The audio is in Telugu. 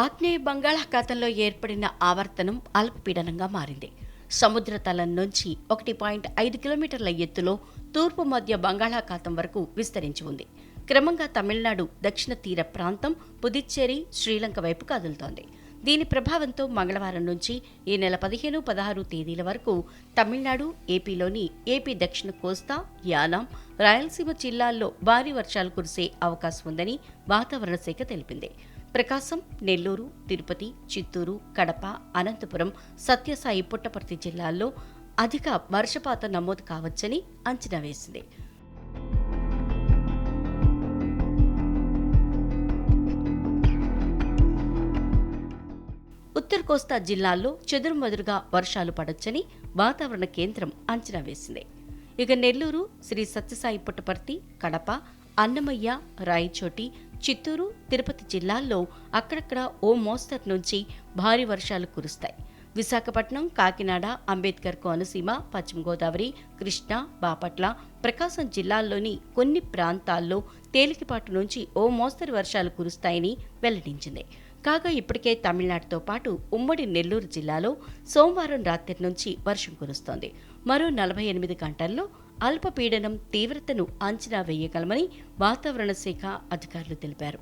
ఆగ్నేయ బంగాళాఖాతంలో ఏర్పడిన ఆవర్తనం అల్పపీడనంగా మారింది. సముద్ర తలం నుంచి ఒకటి పాయింట్ ఐదు కిలోమీటర్ల ఎత్తులో తూర్పు మధ్య బంగాళాఖాతం వరకు విస్తరించి ఉంది. క్రమంగా తమిళనాడు దక్షిణ తీర ప్రాంతం పుదుచ్చేరి శ్రీలంక వైపు కదులుతోంది. దీని ప్రభావంతో మంగళవారం నుంచి ఈ నెల పదిహేను పదహారు తేదీల వరకు తమిళనాడు ఏపీలోని ఏపీ దక్షిణ కోస్తా యానాం రాయలసీమ జిల్లాల్లో భారీ వర్షాలు కురిసే అవకాశం ఉందని వాతావరణ శాఖ తెలిపింది. ప్రకాశం నెల్లూరు తిరుపతి చిత్తూరు కడప అనంతపురం సత్యసాయి పుట్టపర్తి జిల్లాల్లో అధిక వర్షపాతం నమోదు కావచ్చని అంచనా వేసింది. ఉత్తర కోస్తా జిల్లాల్లో చెదురుమదురుగా వర్షాలు పడొచ్చని వాతావరణ కేంద్రం అంచనా వేసింది. ఇక నెల్లూరు శ్రీ సత్యసాయి పుట్టపర్తి కడప అన్నమయ్య రాయచోటి చిత్తూరు తిరుపతి జిల్లాల్లో అక్కడక్కడ ఓ మోస్తరు నుంచి భారీ వర్షాలు కురుస్తాయి. విశాఖపట్నం కాకినాడ అంబేద్కర్ కోనసీమ పశ్చిమ గోదావరి కృష్ణా బాపట్ల ప్రకాశం జిల్లాల్లోని కొన్ని ప్రాంతాల్లో తేలికపాటు నుంచి ఓ మోస్తరు వర్షాలు కురుస్తాయని వెల్లడించింది. కాగా ఇప్పటికే తమిళనాడుతో పాటు ఉమ్మడి నెల్లూరు జిల్లాలో సోమవారం రాత్రి నుంచి వర్షం కురుస్తోంది. మరో నలభై ఎనిమిది గంటల్లో అల్పపీడనం తీవ్రతను అంచనా వేయగలమని వాతావరణ శాఖ అధికారులు తెలిపారు.